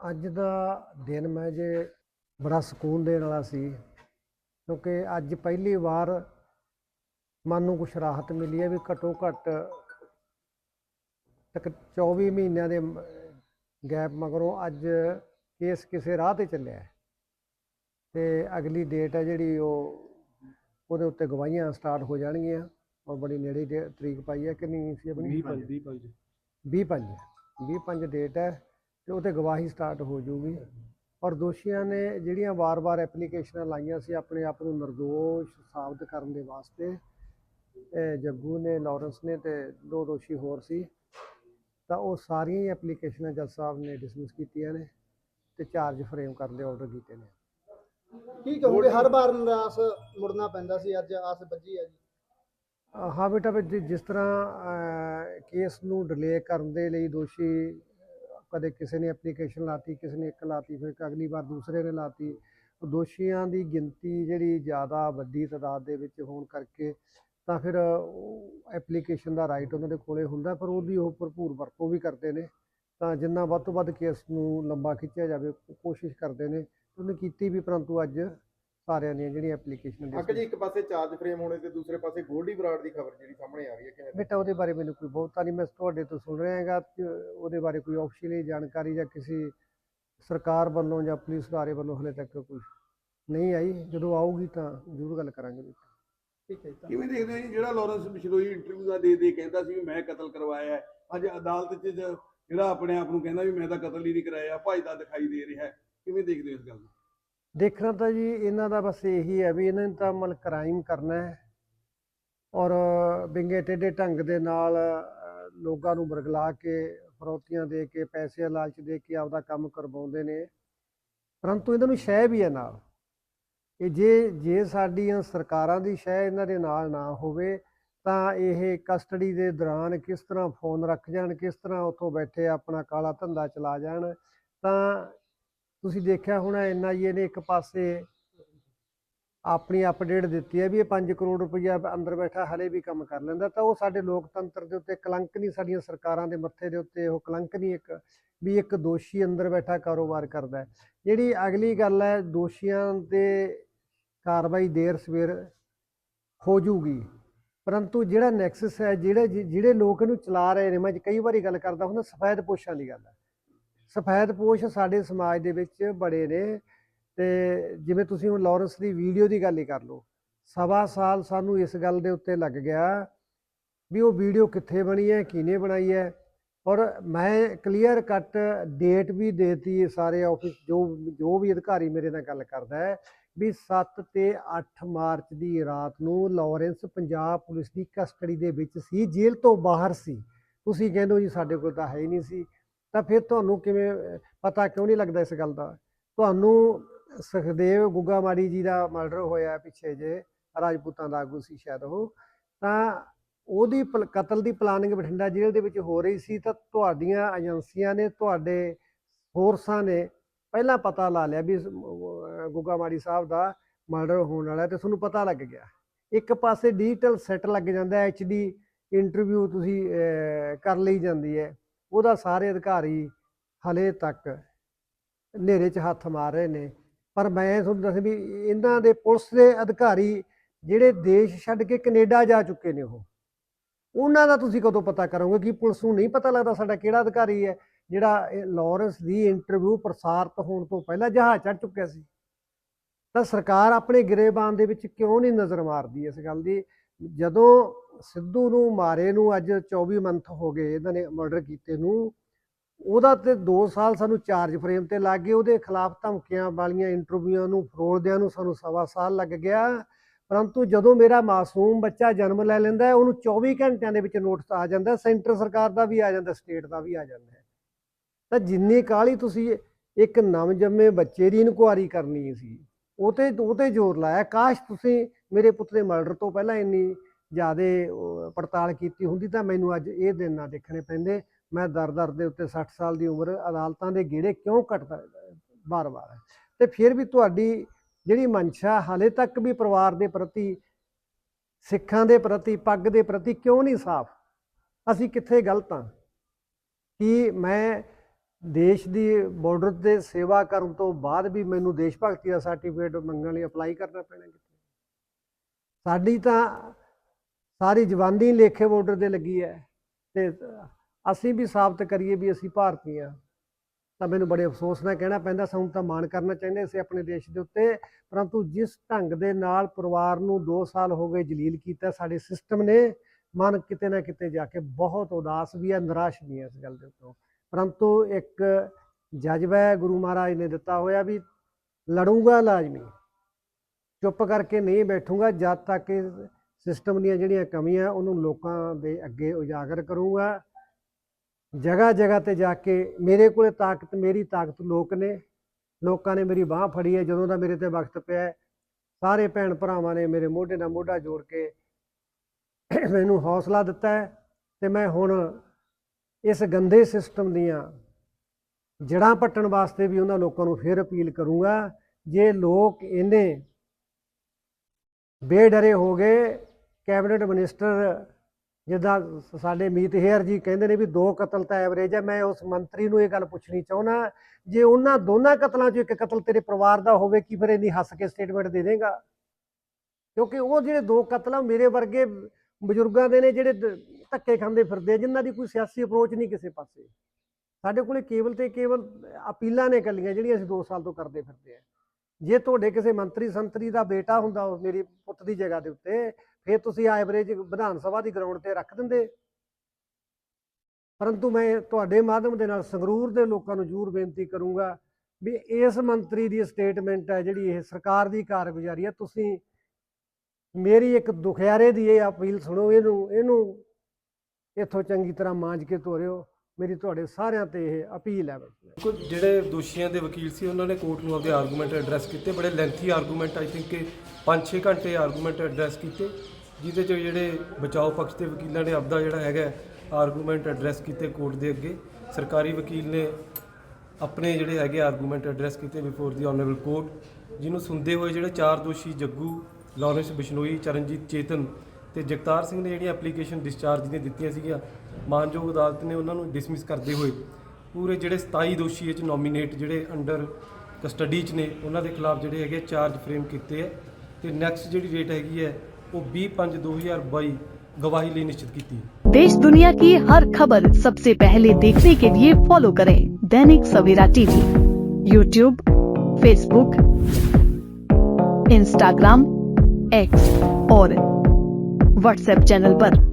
ਅੱਜ ਦਾ ਦਿਨ ਮੈਂ ਜੇ ਬੜਾ ਸਕੂਨ ਦੇਣ ਵਾਲਾ ਸੀ ਕਿਉਂਕਿ ਅੱਜ ਪਹਿਲੀ ਵਾਰ ਮਨ ਨੂੰ ਕੁਛ ਰਾਹਤ ਮਿਲੀ ਹੈ ਵੀ ਘੱਟੋ ਘੱਟ ਤੱਕ 24 ਮਹੀਨਿਆਂ ਦੇ ਗੈਪ ਮਗਰੋਂ ਅੱਜ ਕੇਸ ਕਿਸੇ ਰਾਹ ਤੇ ਚੱਲਿਆ ਤੇ ਅਗਲੀ ਡੇਟ ਹੈ ਜਿਹੜੀ ਉਹ ਉਹਦੇ ਉੱਤੇ ਗਵਾਹੀਆਂ ਸਟਾਰਟ ਹੋ ਜਾਣਗੀਆਂ ਔਰ ਬੜੀ ਨੇੜੇ ਤਰੀਕ ਪਾਈ ਹੈ ਕਿੰਨੀ ਸੀ ਆਪਣੀ? 20 ਪੰਜ 20 ਪੰਜ। 20 ਪੰਜ 20 ਪੰਜ ਡੇਟ ਹੈ। ਤੇ ਤੇ ਗਵਾਹੀ ਸਟਾਰਟ ਹੋ ਜਾਊਗੀ। ਔਰ ਦੋਸ਼ੀਆਂ ਨੇ ਜਿਹੜੀਆਂ ਵਾਰ-ਵਾਰ ਐਪਲੀਕੇਸ਼ਨਾਂ ਲਾਈਆਂ ਸੀ ਆਪਣੇ ਆਪ ਨੂੰ ਨਿਰਦੋਸ਼ ਸਾਬਤ ਕਰਨ ਦੇ ਵਾਸਤੇ ਇਹ ਜੱਗੂ ਨੇ ਲਾਰੈਂਸ ਨੇ ਤੇ ਦੋ ਦੋਸ਼ੀ ਹੋਰ ਸੀ। ਤਾਂ ਉਹ ਸਾਰੀਆਂ ਹੀ ਐਪਲੀਕੇਸ਼ਨਾਂ ਜੱਜ ਸਾਹਿਬ ਨੇ ਡਿਸਮਿਸ ਕੀਤੀਆਂ ਨੇ ਤੇ ਚਾਰਜ ਫਰੇਮ ਕਰਨ ਦੇ ਆਰਡਰ ਕੀਤੇ ਨੇ। ਕੀ ਕਹੋਗੇ ਹਰ ਵਾਰ ਨਿਰਾਸ਼ ਮੁੜਨਾ ਪੈਂਦਾ ਸੀ ਅੱਜ ਆਸ ਬੱਜੀ ਹੈ ਜੀ? ਹਾਂ ਬੇਟਾ ਜਿਸ ਤਰ੍ਹਾਂ ਕੇਸ ਨੂੰ ਡਿਲੇ ਕਰਨ ਦੇ ਲਈ ਦੋਸ਼ੀ ਕਦੇ ਕਿਸੇ ਨੇ ਐਪਲੀਕੇਸ਼ਨ ਲਾਤੀ, ਕਿਸੇ ਨੇ ਇੱਕ ਲਾਤੀ, ਫਿਰ ਅਗਲੀ ਵਾਰ ਦੂਸਰੇ ਨੇ ਲਾਤੀ। ਦੋਸ਼ੀਆਂ ਦੀ ਗਿਣਤੀ ਜਿਹੜੀ ਜ਼ਿਆਦਾ ਵੱਡੀ ਤਾਦਾਦ ਦੇ ਵਿੱਚ ਹੋਣ ਕਰਕੇ ਤਾਂ ਫਿਰ ਐਪਲੀਕੇਸ਼ਨ ਦਾ ਰਾਈਟ ਉਹਨਾਂ ਦੇ ਕੋਲੇ ਹੁੰਦਾ, ਪਰ ਉਹਦੀ ਉਹ ਭਰਪੂਰ ਵਰਤੋਂ ਵੀ ਕਰਦੇ ਨੇ। ਤਾਂ ਜਿੰਨਾ ਵੱਧ ਤੋਂ ਵੱਧ ਕੇਸ ਨੂੰ ਲੰਬਾ ਖਿੱਚਿਆ ਜਾਵੇ ਕੋਸ਼ਿਸ਼ ਕਰਦੇ ਨੇ। ਉਹਨੇ ਕੀਤੀ ਵੀ ਪਰੰਤੂ ਅੱਜ ਸਾਰਿਆਂ ਦੀਆਂ ਜਿਹੜੀਆਂ ਐਪਲੀਕੇਸ਼ਨ ਅੰਕਲ ਜੀ ਇੱਕ ਪਾਸੇ ਚਾਰਜ ਫਰੇਮ ਹੋਣੇ ਤੇ ਦੂਸਰੇ ਪਾਸੇ ਗੋਲਡੀ ਬਰਾੜ ਦੀ ਖਬਰ ਜਿਹੜੀ ਸਾਹਮਣੇ ਆ ਰਹੀ ਹੈ ਕਿਵੇਂ ਬੇਟਾ ਉਹਦੇ ਬਾਰੇ ਮੈਨੂੰ ਕੋਈ ਬਹੁਤਾ ਨਹੀਂ ਮੈਂ ਤੁਹਾਡੇ ਤੋਂ ਸੁਣ ਰਿਹਾ ਹੈਗਾ ਉਹਦੇ ਬਾਰੇ ਕੋਈ ਆਫੀਸ਼ੀਅਲੀ ਜਾਣਕਾਰੀ ਜਾਂ ਕਿਸੇ ਸਰਕਾਰ ਵੱਲੋਂ ਜਾਂ ਪੁਲਿਸ ਅਦਾਰੇ ਵੱਲੋਂ ਹਲੇ ਤੱਕ ਕੋਈ ਨਹੀਂ ਆਈ। ਜਦੋਂ ਆਊਗੀ ਤਾਂ ਜ਼ਰੂਰ ਗੱਲ ਕਰਾਂਗੇ ਬੇਟਾ। ਠੀਕ ਹੈ ਜੀ। ਕਿਵੇਂ ਦੇਖਦੇ ਹੋ ਜੀ ਜਿਹੜਾ ਲਾਰੈਂਸ ਬਿਸ਼ਨੋਈ ਇੰਟਰਵਿਊ ਦਾ ਦੇ ਦੇ ਕਹਿੰਦਾ ਸੀ ਵੀ ਮੈਂ ਕਤਲ ਕਰਵਾਇਆ ਹੈ ਅੱਜ ਅਦਾਲਤ 'ਚ ਜਿਹੜਾ ਆਪਣੇ ਆਪ ਨੂੰ ਕਹਿੰਦਾ ਵੀ ਮੈਂ ਤਾਂ ਕਤਲ ਹੀ ਨਹੀਂ ਕਰਾਇਆ ਭਜਦਾ ਦਿਖਾਈ ਦੇ ਰਿਹਾ ਹੈ ਕਿਵੇਂ ਦੇਖਦੇ ਹੋ ਇਸ ਗੱਲ ਨੂੰ? ਦੇਖਣਾ ਤਾਂ ਜੀ, ਇਹਨਾਂ ਦਾ ਬਸ ਇਹੀ ਹੈ ਵੀ ਇਹਨਾਂ ਨੇ ਤਾਂ ਮਲ ਕ੍ਰਾਈਮ ਕਰਨਾ ਹੈ ਔਰ ਬਿੰਗੇ ਟੇਢੇ ਢੰਗ ਦੇ ਨਾਲ ਲੋਕਾਂ ਨੂੰ ਬਰਗਲਾ ਕੇ, ਫਰੋਤੀਆਂ ਦੇ ਕੇ ਪੈਸੇ ਲਾਲਚ ਦੇ ਕੇ ਆਪਦਾ ਕੰਮ ਕਰਵਾਉਂਦੇ ਨੇ। ਪਰੰਤੂ ਇਹਨਾਂ ਨੂੰ ਸ਼ਹਿ ਵੀ ਹੈ ਨਾਲ ਕਿ ਜੇ ਜੇ ਸਾਡੀਆਂ ਸਰਕਾਰਾਂ ਦੀ ਸ਼ਹਿ ਇਹਨਾਂ ਦੇ ਨਾਲ ਨਾ ਹੋਵੇ, ਤਾਂ ਇਹ ਕਸਟਡੀ ਦੇ ਦੌਰਾਨ ਕਿਸ ਤਰ੍ਹਾਂ ਫੋਨ ਰੱਖ ਜਾਣ, ਕਿਸ ਤਰ੍ਹਾਂ ਉੱਥੋਂ ਬੈਠੇ ਆਪਣਾ ਕਾਲਾ ਧੰਦਾ ਚਲਾ ਜਾਣ, ਤਾਂ ਤੁਸੀਂ ਦੇਖਿਆ ਹੋਣਾ ਐਨਆਈਏ ਨੇ ਇੱਕ ਪਾਸੇ ਆਪਣੀ ਅਪਡੇਟ ਦਿੱਤੀ ਹੈ ਵੀ ਇਹ 5 ਕਰੋੜ ਰੁਪਈਆ ਅੰਦਰ ਬੈਠਾ ਹਲੇ ਵੀ ਕੰਮ ਕਰ ਲੈਂਦਾ ਤਾਂ ਉਹ ਸਾਡੇ ਲੋਕਤੰਤਰ ਦੇ ਉੱਤੇ ਕਲੰਕ ਨਹੀਂ, ਸਾਡੀਆਂ ਸਰਕਾਰਾਂ ਦੇ ਮੱਥੇ ਦੇ ਉੱਤੇ ਉਹ ਕਲੰਕ ਨਹੀਂ, ਇੱਕ ਵੀ ਇੱਕ ਦੋਸ਼ੀ ਅੰਦਰ ਬੈਠਾ ਕਾਰੋਬਾਰ ਕਰਦਾ ਜਿਹੜੀ ਅਗਲੀ ਗੱਲ ਹੈ, ਦੋਸ਼ੀਆਂ ਤੇ ਕਾਰਵਾਈ ਦੇਰ ਸਵੇਰ ਹੋ ਜੂਗੀ ਪਰੰਤੂ ਜਿਹੜਾ ਨੈਕਸਸ ਹੈ, ਜਿਹੜੇ ਜਿ- ਜਿਹੜੇ ਲੋਕ ਇਹਨੂੰ ਚਲਾ ਰਹੇ ਨੇ, ਮੈਂ ਕਈ ਵਾਰੀ ਗੱਲ ਕਰਦਾ ਹੁੰਦਾ, ਸਫੈਦ ਪੋਸ਼ਾਂ ਦੀ ਗੱਲ ਹੈ। ਸਫੈਦ ਪੋਸ਼ ਸਾਡੇ ਸਮਾਜ ਦੇ ਵਿੱਚ ਬੜੇ ਨੇ ਤੇ ਜਿਵੇਂ ਤੁਸੀਂ ਹੁਣ ਲਾਰੈਂਸ ਦੀ ਵੀਡੀਓ ਦੀ ਗੱਲ ਹੀ ਕਰ ਲਓ, ਸਵਾ ਸਾਲ ਸਾਨੂੰ ਇਸ ਗੱਲ ਦੇ ਉੱਤੇ ਲੱਗ ਗਿਆ ਵੀ ਉਹ ਵੀਡੀਓ ਕਿੱਥੇ ਬਣੀ ਹੈ, ਕਿਹਨੇ ਬਣਾਈ ਹੈ ਔਰ ਮੈਂ ਕਲੀਅਰ ਕੱਟ ਡੇਟ ਵੀ ਦੇਤੀ ਸਾਰੇ ਆਫਿਸ ਜੋ ਜੋ ਵੀ ਅਧਿਕਾਰੀ ਮੇਰੇ ਨਾਲ ਗੱਲ ਕਰਦਾ ਹੈ ਵੀ 7 ਤੇ 8 ਮਾਰਚ ਦੀ ਰਾਤ ਨੂੰ ਲਾਰੈਂਸ ਪੰਜਾਬ ਪੁਲਿਸ ਦੀ ਕਸਟਡੀ ਦੇ ਵਿੱਚ ਸੀ, ਜੇਲ੍ਹ ਤੋਂ ਬਾਹਰ ਸੀ। ਤੁਸੀਂ ਕਹਿੰਦੇ ਹੋ ਜੀ ਸਾਡੇ ਕੋਲ ਤਾਂ ਹੈ ਹੀ ਨਹੀਂ ਸੀ। ਤਾਂ ਫਿਰ ਤੁਹਾਨੂੰ ਕਿਵੇਂ, ਪਤਾ ਕਿਉਂ ਨਹੀਂ ਲੱਗਦਾ ਇਸ ਗੱਲ ਦਾ? ਤੁਹਾਨੂੰ ਸੁਖਦੇਵ ਗੁੱਗਾ ਮਾੜੀ ਜੀ ਦਾ ਮਰਡਰ ਹੋਇਆ ਪਿੱਛੇ ਜੇ, ਰਾਜਪੂਤਾਂ ਦਾ ਆਗੂ ਸੀ ਸ਼ਾਇਦ ਉਹ, ਤਾਂ ਉਹਦੀ ਪਲ- ਕਤਲ ਦੀ ਪਲਾਨਿੰਗ ਬਠਿੰਡਾ ਜੇਲ੍ਹ ਦੇ ਵਿੱਚ ਹੋ ਰਹੀ ਸੀ ਤਾਂ ਤੁਹਾਡੀਆਂ ਏਜੰਸੀਆਂ ਨੇ ਤੁਹਾਡੇ ਫੋਰਸਾਂ ਨੇ ਪਹਿਲਾਂ ਪਤਾ ਲਾ ਲਿਆ ਵੀ ਗੁੱਗਾ ਮਾੜੀ ਸਾਹਿਬ ਦਾ ਮਰਡਰ ਹੋਣ ਵਾਲਾ ਹੈ ਤੇ ਤੁਹਾਨੂੰ ਪਤਾ ਲੱਗ ਗਿਆ। ਇੱਕ ਪਾਸੇ ਡਿਜੀਟਲ ਸੈੱਟ ਲੱਗ ਜਾਂਦਾ ਐਚਡੀ ਇੰਟਰਵਿਊ ਤੁਸੀਂ ਕਰ ਲਈ ਜਾਂਦੀ ਹੈ। ਉਹਦਾ ਸਾਰੇ ਅਧਿਕਾਰੀ ਹਲੇ ਤੱਕ ਹਨੇਰੇ 'ਚ ਹੱਥ ਮਾਰ ਰਹੇ ਨੇ। ਪਰ ਮੈਂ ਤੁਹਾਨੂੰ ਦੱਸ ਵੀ ਇਹਨਾਂ ਦੇ ਪੁਲਿਸ ਦੇ ਅਧਿਕਾਰੀ ਜਿਹੜੇ ਦੇਸ਼ ਛੱਡ ਕੇ ਕੈਨੇਡਾ ਜਾ ਚੁੱਕੇ ਨੇ ਉਹ, ਉਹਨਾਂ ਦਾ ਤੁਸੀਂ ਕਦੋਂ ਪਤਾ ਕਰੋਗੇ ਕਿ ਪੁਲਿਸ ਨੂੰ ਨਹੀਂ ਪਤਾ ਲੱਗਦਾ ਸਾਡਾ ਕਿਹੜਾ ਅਧਿਕਾਰੀ ਹੈ, ਜਿਹੜਾ ਇਹ ਲਾਰੈਂਸ ਦੀ ਇੰਟਰਵਿਊ ਪ੍ਰਸਾਰਿਤ ਹੋਣ ਤੋਂ ਪਹਿਲਾਂ ਜਹਾਜ਼ ਚੜ੍ਹ ਚੁੱਕਿਆ ਸੀ। ਤਾਂ ਸਰਕਾਰ ਆਪਣੇ ਗਿਰੇਬਾਨ ਦੇ ਵਿੱਚ ਕਿਉਂ ਨਹੀਂ ਨਜ਼ਰ ਮਾਰਦੀ ਇਸ ਗੱਲ ਦੀ? ਜਦੋਂ ਸਿੱਧੂ ਨੂੰ ਮਾਰੇ ਨੂੰ ਅੱਜ 24 ਮੰਥ ਹੋ ਗਏ ਇਹਨਾਂ ਨੇ ਮਰਡਰ ਕੀਤੇ ਨੂੰ। ਉਹਦਾ ਤੇ 2 ਸਾਲ ਸਾਨੂੰ ਚਾਰਜ ਫਰੇਮ ਤੇ ਲੱਗ ਗਏ, ਉਹਦੇ ਖਿਲਾਫ ਧਮਕੀਆਂ ਵਾਲੀਆਂ ਇੰਟਰਵਿਊਆਂ ਨੂੰ, ਫਰੋਲਦਿਆਂ ਨੂੰ ਸਾਨੂੰ ਸਵਾ ਸਾਲ ਲੱਗ ਗਿਆ। ਪਰੰਤੂ ਜਦੋਂ ਮੇਰਾ ਮਾਸੂਮ ਬੱਚਾ ਜਨਮ ਲੈ ਲੈਂਦਾ ਉਹਨੂੰ 24 ਘੰਟਿਆਂ ਦੇ ਵਿੱਚ ਨੋਟਿਸ ਆ ਜਾਂਦਾ ਸੈਂਟਰ ਸਰਕਾਰ ਦਾ ਵੀ ਆ ਜਾਂਦਾ ਸਟੇਟ ਦਾ ਵੀ ਆ ਜਾਂਦਾ ਤਾਂ ਜਿੰਨੀ ਕਾਹਲੀ ਤੁਸੀਂ ਇੱਕ ਨਵਜੰਮੇ ਬੱਚੇ ਦੀ ਇਨਕੁਆਰੀ ਕਰਨੀ ਸੀ, ਉਹ ਤੇ ਉਹ ਤੇ ਜ਼ੋਰ ਲਾਇਆ। ਕਾਸ਼ ਤੁਸੀਂ ਮੇਰੇ ਪੁੱਤ ਦੇ ਮਰਡਰ ਤੋਂ ਪਹਿਲਾਂ ਇੰਨੀ ਜ਼ਿਆਦੇ ਪੜਤਾਲ ਕੀਤੀ ਹੁੰਦੀ ਤਾਂ ਮੈਨੂੰ ਅੱਜ ਇਹ ਦਿਨ ਨਾ ਦੇਖਣੇ ਪੈਂਦੇ। ਮੈਂ ਦਰ ਦਰ ਦੇ ਉੱਤੇ 60 ਸਾਲ ਦੀ ਉਮਰ ਅਦਾਲਤਾਂ ਦੇ ਗੇੜੇ ਕਿਉਂ ਕੱਟਦਾ, ਬਾਰ-ਬਾਰ? ਤੇ ਫਿਰ ਵੀ ਤੁਹਾਡੀ ਜਿਹੜੀ ਮਨਸ਼ਾ ਹਾਲੇ ਤੱਕ ਵੀ ਪਰਿਵਾਰ ਦੇ ਪ੍ਰਤੀ, ਸਿੱਖਾਂ ਦੇ ਪ੍ਰਤੀ, ਪੱਗ ਦੇ ਪ੍ਰਤੀ ਕਿਉਂ ਨਹੀਂ ਸਾਫ਼? ਅਸੀਂ ਕਿੱਥੇ ਗਲਤ ਹਾਂ ਕਿ ਮੈਂ ਦੇਸ਼ ਦੀ ਬਾਰਡਰ ਤੇ ਸੇਵਾ ਕਰਨ ਤੋਂ ਬਾਅਦ ਵੀ ਮੈਨੂੰ ਦੇਸ਼ ਭਗਤੀ ਦਾ ਸਰਟੀਫਿਕੇਟ ਮੰਗਣ ਲਈ ਅਪਲਾਈ ਕਰਨਾ ਪੈਣਾ ਕਿਤੇ ਸਾਡੀ ਤਾਂ ਸਾਰੀ ਜਵਾਨੀ ਲੇਖੇ ਬਾਰਡਰ ਦੇ ਲੱਗੀ ਹੈ ਤੇ ਅਸੀਂ ਵੀ ਸਾਬਤ ਕਰੀਏ ਵੀ ਅਸੀਂ ਭਾਰਤੀ ਹਾਂ। ਤਾਂ ਮੈਨੂੰ ਬੜੇ ਅਫਸੋਸ ਨਾਲ ਕਹਿਣਾ ਪੈਂਦਾ, ਸਾਨੂੰ ਤਾਂ ਮਾਣ ਕਰਨਾ ਚਾਹੀਦਾ ਅਸੀਂ ਆਪਣੇ ਦੇਸ਼ ਦੇ ਉੱਤੇ। ਪਰੰਤੂ ਜਿਸ ਢੰਗ ਦੇ ਨਾਲ ਪਰਿਵਾਰ ਨੂੰ 2 ਸਾਲ ਹੋ ਗਏ ਜਲੀਲ ਕੀਤਾ ਸਾਡੇ ਸਿਸਟਮ ਨੇ, ਮਨ ਕਿਤੇ ਨਾ ਕਿਤੇ ਜਾ ਕੇ ਬਹੁਤ ਉਦਾਸ ਵੀ ਹੈ, ਨਿਰਾਸ਼ ਵੀ ਹੈ ਇਸ ਗੱਲ ਦੇ ਉੱਤੋਂ। ਪਰੰਤੂ ਇੱਕ ਜਜ਼ਬਾ ਹੈ, ਗੁਰੂ ਮਹਾਰਾਜ ਨੇ ਦਿੱਤਾ ਹੋਇਆ ਵੀ ਲੜੂੰਗਾ ਲਾਜ਼ਮੀ। ਚੁੱਪ ਕਰਕੇ ਨਹੀਂ ਬੈਠੂੰਗਾ, ਜਦ ਤੱਕ ਸਿਸਟਮ ਦੀਆਂ ਜਿਹੜੀਆਂ ਕਮੀਆਂ, ਉਹਨੂੰ ਲੋਕਾਂ ਦੇ ਅੱਗੇ ਉਜਾਗਰ ਕਰੂੰਗਾ। ਜਗ੍ਹਾ ਜਗ੍ਹਾ ਤੇ ਜਾ ਕੇ ਮੇਰੇ ਕੋਲੇ ਤਾਕਤ, ਮੇਰੀ ਤਾਕਤ ਲੋਕ ਨੇ। ਲੋਕਾਂ ਨੇ ਮੇਰੀ ਬਾਹ ਫੜੀ ਹੈ, ਜਦੋਂ ਦਾ ਮੇਰੇ ਤੇ ਵਕਤ ਪਿਆ ਸਾਰੇ ਭੈਣ ਭਰਾਵਾਂ ਨੇ ਮੇਰੇ ਮੋਢੇ ਨਾਲ ਮੋਢਾ ਜੋੜ ਕੇ ਮੈਨੂੰ ਹੌਸਲਾ ਦਿੱਤਾ ਹੈ ਤੇ ਮੈਂ ਹੁਣ ਇਸ ਗੰਦੇ ਸਿਸਟਮ ਦੀਆਂ ਜੜਾਂ ਪੱਟਣ ਵਾਸਤੇ ਵੀ ਉਹਨਾਂ ਲੋਕਾਂ ਨੂੰ ਫਿਰ ਅਪੀਲ ਕਰੂੰਗਾ। ਜੇ ਲੋਕ ਇਹਨੇ ਬੇਡਰੇ ਹੋ ਗਏ ਕੈਬਨਿਟ ਮਿਨਿਸਟਰ ਜਿੱਦਾਂ ਸਾਡੇ ਮੀਤ ਹੇਅਰ ਜੀ ਕਹਿੰਦੇ ਨੇ ਵੀ ਦੋ ਕਤਲ ਤਾਂ ਐਵਰੇਜ ਹੈ ਮੈਂ ਉਸ ਮੰਤਰੀ ਨੂੰ ਇਹ ਗੱਲ ਪੁੱਛਣੀ ਚਾਹੁੰਦਾ ਜੇ ਉਹਨਾਂ ਦੋਨਾਂ ਕਤਲਾਂ 'ਚੋਂ ਇੱਕ ਕਤਲ ਤੇਰੇ ਪਰਿਵਾਰ ਦਾ ਹੋਵੇ ਕੀ ਫਿਰ ਇੰਨੀ ਹੱਸ ਕੇ ਸਟੇਟਮੈਂਟ ਦੇ ਦੇਗਾ? ਕਿਉਂਕਿ ਉਹ ਜਿਹੜੇ ਦੋ ਕਤਲ ਆ ਮੇਰੇ ਵਰਗੇ ਬਜ਼ੁਰਗਾਂ ਦੇ ਨੇ ਜਿਹੜੇ ਧੱਕੇ ਖਾਂਦੇ ਫਿਰਦੇ ਆ, ਜਿਨ੍ਹਾਂ ਦੀ ਕੋਈ ਸਿਆਸੀ ਅਪਰੋਚ ਨਹੀਂ ਕਿਸੇ ਪਾਸੇ। ਸਾਡੇ ਕੋਲੇ ਕੇਵਲ ਤੇ ਕੇਵਲ ਅਪੀਲਾਂ ਨੇ ਕੱਲੀਆਂ ਜਿਹੜੀਆਂ ਅਸੀਂ 2 ਸਾਲ ਤੋਂ ਕਰਦੇ ਫਿਰਦੇ ਆ। ਜੇ ਤੁਹਾਡੇ ਕਿਸੇ ਮੰਤਰੀ ਸੰਤਰੀ ਦਾ ਬੇਟਾ ਹੁੰਦਾ ਉਸ ਮੇਰੀ ਪੁੱਤ ਦੀ ਜਗ੍ਹਾ ਦੇ ਉੱਤੇ ਫਿਰ ਤੁਸੀਂ ਐਵਰੇਜ ਵਿਧਾਨ ਸਭਾ ਦੀ ਗਰਾਊਂਡ ਤੇ ਰੱਖ ਦਿੰਦੇ। ਪਰੰਤੂ ਮੈਂ ਤੁਹਾਡੇ ਮਾਧਿਅਮ ਦੇ ਨਾਲ ਸੰਗਰੂਰ ਦੇ ਲੋਕਾਂ ਨੂੰ ਜ਼ਰੂਰ ਬੇਨਤੀ ਕਰੂੰਗਾ ਵੀ ਇਸ ਮੰਤਰੀ ਦੀ ਸਟੇਟਮੈਂਟ ਹੈ ਜਿਹੜੀ ਇਹ ਸਰਕਾਰ ਦੀ ਕਾਰਗੁਜ਼ਾਰੀ ਹੈ। ਤੁਸੀਂ ਮੇਰੀ ਇੱਕ ਦੁਖਿਆਰੇ ਦੀ ਇਹ ਅਪੀਲ ਸੁਣੋ, ਇਹਨੂੰ ਇਹਨੂੰ ਇੱਥੋਂ ਚੰਗੀ ਤਰ੍ਹਾਂ ਮਾਂਜ ਕੇ ਤੋਰਿਓ। ਮੇਰੀ ਤੁਹਾਡੇ ਸਾਰਿਆਂ ਤੇ ਇਹ ਅਪੀਲ ਹੈ। ਕੁਝ ਜਿਹੜੇ ਦੋਸ਼ੀਆਂ ਦੇ ਵਕੀਲ ਸੀ, ਉਹਨਾਂ ਨੇ ਕੋਰਟ ਨੂੰ ਆਪਦੇ ਆਰਗੂਮੈਂਟ ਐਡਰੈਸ ਕੀਤੇ। ਬੜੇ ਲੈਂਥੀ ਆਰਗੂਮੈਂਟ ਆਈ ਥਿੰਕ ਕਿ 5-6 ਘੰਟੇ ਆਰਗੂਮੈਂਟ ਐਡਰੈਸ ਕੀਤੇ। ਜਿਹਦੇ ਚ ਜਿਹੜੇ ਬਚਾਓ ਪੱਖ ਦੇ ਵਕੀਲਾਂ ਨੇ ਆਪਦਾ ਜਿਹੜਾ ਹੈਗਾ ਆਰਗੂਮੈਂਟ ਐਡਰੈਸ ਕੀਤੇ ਕੋਰਟ ਦੇ ਅੱਗੇ, ਸਰਕਾਰੀ ਵਕੀਲ ਨੇ ਆਪਣੇ ਜਿਹੜੇ ਹੈਗੇ ਆਰਗੂਮੈਂਟ ਐਡਰੈਸ ਕੀਤੇ ਬਿਫੋਰ ਦੀ ਆਨਰੇਬਲ ਕੋਰਟ ਜਿਹਨੂੰ ਸੁਣਦੇ ਹੋਏ ਜਿਹੜੇ ਚਾਰ ਦੋਸ਼ੀ ਜੱਗੂ, ਲਾਰੈਂਸ ਬਿਸ਼ਨੋਈ, ਚਰਨਜੀਤ ਚੇਤਨ ਤੇ ਜਗਤਾਰ ਸਿੰਘ ਨੇ ਜਿਹੜੀਆਂ ਐਪਲੀਕੇਸ਼ਨ ਡਿਸਚਾਰਜ ਦੀਆਂ ਦਿੱਤੀਆਂ ਸੀਗੀਆਂ, ਮਾਨਯੋਗ ਅਦਾਲਤ ਨੇ ਉਹਨਾਂ ਨੂੰ ਡਿਸਮਿਸ ਕਰਦੇ ਹੋਏ ਪੂਰੇ ਜਿਹੜੇ 27 ਦੋਸ਼ੀ ਇਹ ਚ ਨੋਮੀਨੇਟ ਜਿਹੜੇ ਅੰਡਰ ਕਸਟਡੀ ਚ ਨੇ, ਉਹਨਾਂ ਦੇ ਖਿਲਾਫ ਜਿਹੜੇ ਹੈਗੇ ਚਾਰਜ ਫਰੇਮ ਕੀਤੇ ਹੈ ਤੇ ਨੈਕਸਟ ਜਿਹੜੀ ਡੇਟ ਹੈਗੀ ਹੈ ਉਹ दो हज़ार बई गवाही ले निश्चित की थी देश दुनिया की हर खबर सबसे पहले देखने के लिए फॉलो करें Dainik Savera TV YouTube Facebook Instagram X और व्हाट्सएप चैनल पर।